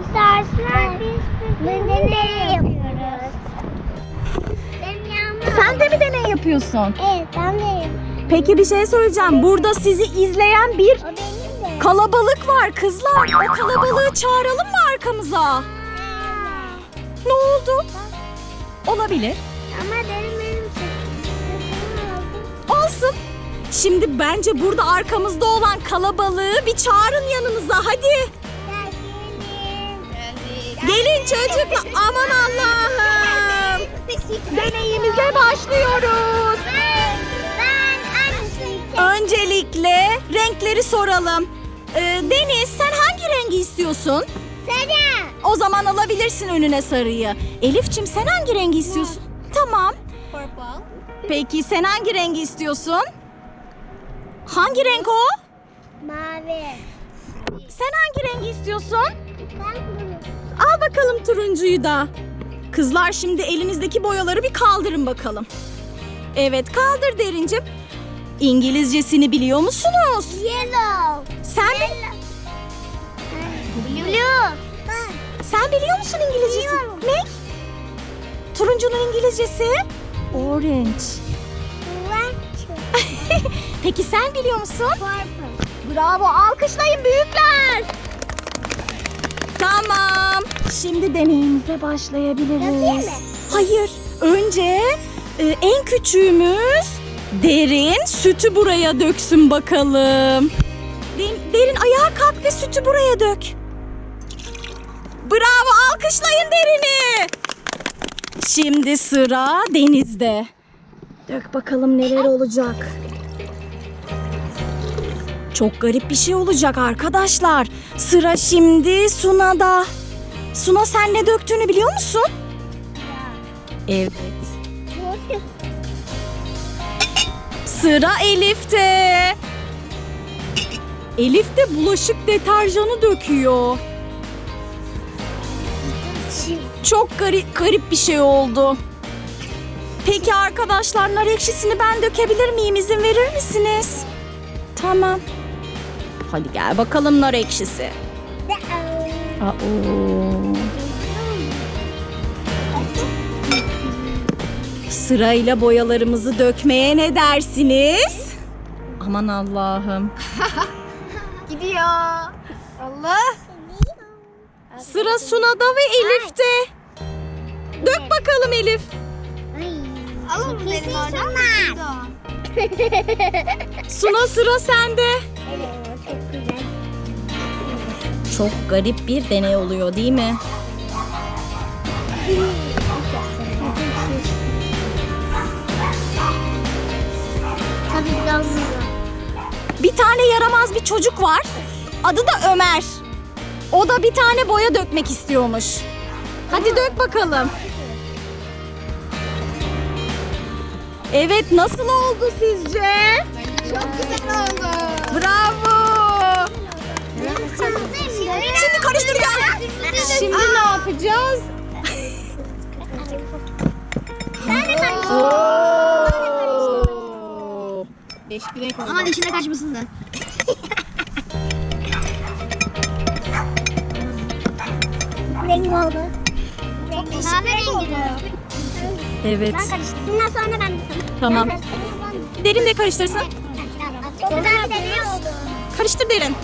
Arkadaşlar biz deney yapıyoruz. Sen de mi deney yapıyorsun? Evet ben deyim. Peki bir şey söyleyeceğim. Burada sizi izleyen bir O benim de. kalabalık var kızlar. O kalabalığı çağıralım mı arkamıza? Ne oldu? Olabilir. Ama benim benim Olsun. Şimdi bence burada arkamızda olan kalabalığı bir çağırın yanınıza. Hadi. Gelin çocuklar. Aman Allah'ım. Deneyimize başlıyoruz. Öncelikle renkleri soralım. Ee, Deniz sen hangi rengi istiyorsun? Sarı. O zaman alabilirsin önüne sarıyı. Elifçim sen hangi rengi istiyorsun? Tamam. Purple. Peki sen hangi rengi istiyorsun? Hangi renk o? Mavi. Sen hangi rengi istiyorsun? Ben bunu. Al bakalım turuncuyu da. Kızlar şimdi elinizdeki boyaları bir kaldırın bakalım. Evet kaldır derincim. İngilizcesini biliyor musunuz? Yellow. Sen mi? Blue. Ben. Sen biliyor musun İngilizcesi? Biliyorum. Ne? Turuncunun İngilizcesi? Orange. White. Peki sen biliyor musun? Purple. Bravo alkışlayın büyükler. Tamam. Şimdi deneyimize başlayabiliriz. Hayır. Önce e, en küçüğümüz Derin sütü buraya döksün bakalım. Derin, derin ayağa kalk ve sütü buraya dök. Bravo alkışlayın Derin'i. Şimdi sıra Deniz'de. Dök bakalım neler olacak. Çok garip bir şey olacak arkadaşlar. Sıra şimdi Suna'da. Suna sen ne döktüğünü biliyor musun? Evet. Sıra Elif'te. Elif de bulaşık deterjanı döküyor. Çok garip, garip bir şey oldu. Peki arkadaşlar nar ekşisini ben dökebilir miyim? İzin verir misiniz? Tamam. Hadi gel bakalım nar ekşisi. Aa. Sırayla boyalarımızı dökmeye ne dersiniz? Aman Allah'ım. Gidiyor. Allah. Sıra Suna'da ve Elif'te. Dök bakalım Elif. Alın benim oradan. Suna sıra sende. Güzel. Çok garip bir deney oluyor değil mi? Tabii biraz hızlı. Bir tane yaramaz bir çocuk var. Adı da Ömer. O da bir tane boya dökmek istiyormuş. Hadi dök bakalım. Evet nasıl oldu sizce? Çok güzel oldu. Bravo. Değişik bir renk oldu. Aman içine kaçmasın da. Renk oldu. Kahverengi. Evet. Ben karıştırdım. Bundan sonra ben de Tamam. Derin de karıştırsın. Çok güzel bir deney oldu. Karıştır Derin.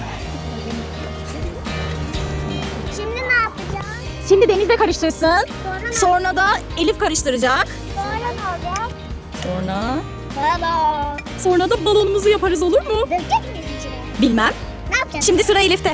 Şimdi ne yapacağız? Şimdi Deniz de karıştırsın. Sonra ne, Sonra da Elif karıştıracak. sonra ne olacak? Sonra Sonra da balonumuzu yaparız olur mu? Dökecek miyiz içine? Bilmem. Ne yapacağız? Şimdi sıra Elif'te.